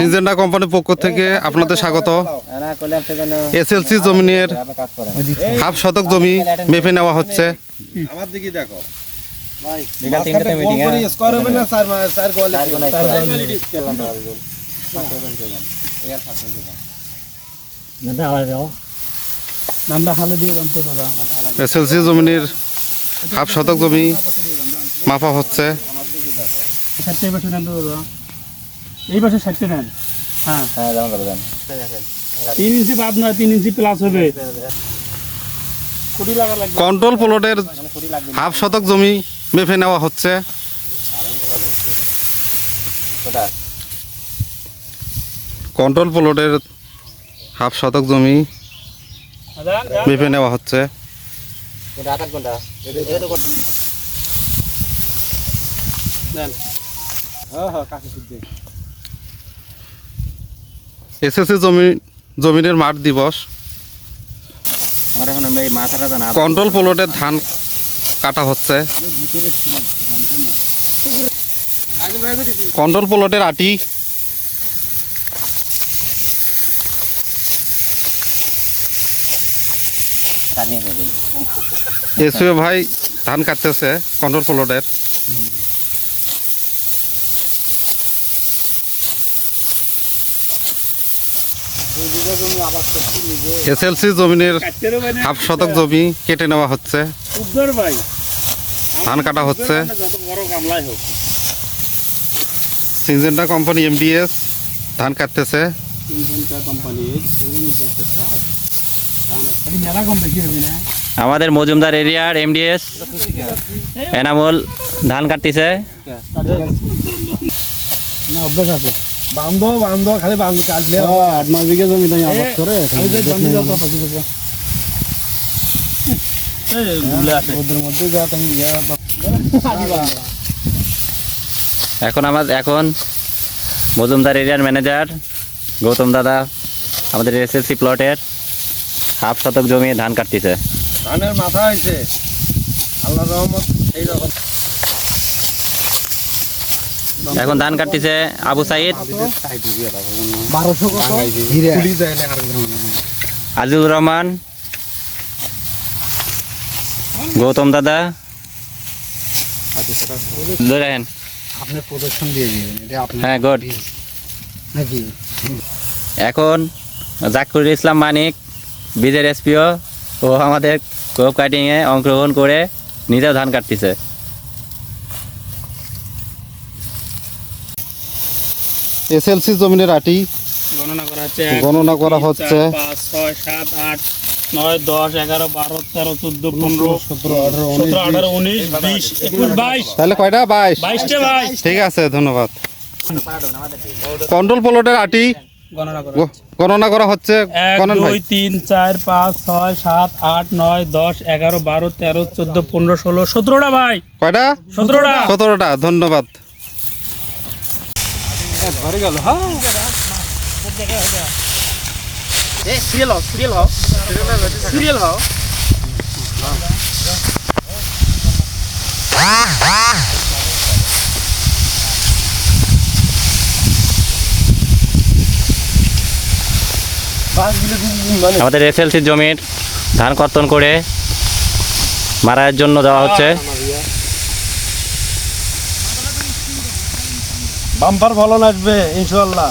Syngenta কোম্পানির পক্ষ থেকে আপনাদের স্বাগত। এসএলসি জমিনের হাফ শতক জমি মেপে নেওয়া হচ্ছে। আমার দিকে দেখো। এসএলসি জমিনের হাফ শতক জমি মাপা হচ্ছে। দাদা এই পাশে ষাটটা নেন। হ্যাঁ। হ্যাঁ তিন ইঞ্চি বাদ নয় তিন ইঞ্চি প্লাস হবে। কুড়ি লাগা লাগবে। কন্ট্রোল প্লটের হাফ শতক জমি মেপে নেওয়া হচ্ছে। কন্ট্রোল প্লটের হাফ শতক জমি মেপে নেওয়া হচ্ছে। হ্যাঁ হ্যাঁ কাছে এসএসসি জমি জমিনের মাঠ দিবস। কন্ট্রোল প্লটের ধান কাটা হচ্ছে। কন্ট্রোল প্লটের আটি। এসিও ভাই ধান কাটতেছে কন্ট্রোল প্লটের। এসএলসি জমিনের হাফ শতক জমি কেটে নেওয়া হচ্ছে। ধান কাটা হচ্ছে। সিনজেন্টা কোম্পানি এমডিএস ধান কাটতেছে। আমাদের মজুমদার এরিয়ার এমডিএস এনামুল ধান কাটতেছে। না অভ্যাস আছে। বান্ধব বান্ধব খালি কাটলে আট নয় বিঘা জমি তাই আবাদ করে ইয়া এখন আমার এখন মজুমদার এরিয়ার ম্যানেজার গৌতম দাদা আমাদের এসএসসি প্লটের হাফ শতক জমি ধান কাটতেছে। ধানের মাথা হয়েছে আল্লাহ রহমত এই রকম এখন ধান কাটতেছে আবু সাইদ। আজিজুর রহমান গৌতম দাদা। প্রদর্শন দিয়ে হ্যাঁ গুড নাকি? এখন জাকিরুল ইসলাম মানিক বিজের এসপিও ও আমাদের কোপ কাটিংয়ে অংশগ্রহণ করে নিজেও ধান কাটতেছে। এসএলসি জমিনের আটি। গণনা করা হচ্ছে গণনা করা হচ্ছে। পাঁচ ছয় সাত আট নয় দশ এগারো বারো তেরো চোদ্দ পনেরো সতেরো আঠারো আঠারো উনিশ বিশ একুশ বাইশ। তাহলে কয়টা? বাইশ। বাইশটা বাইশ। ঠিক আছে ধন্যবাদ। কন্ট্রোল প্লটের আটি। গণনা করা গ- গণনা করা হচ্ছে। এক দুই তিন চার পাঁচ ছয় সাত আট নয় দশ এগারো বারো তেরো চোদ্দ পনেরো ষোলো সতেরোটা ভাই। কয়টা? সতেরোটা। সতেরোটা ধন্যবাদ। সিরিয়াল হও সিরিয়াল হও। সিরিয়াল হও। আমাদের এসএলসি জমির ধান কর্তন করে মারার জন্য দেওয়া হচ্ছে। বাম্পার ফলন আসবে ইনশাল্লাহ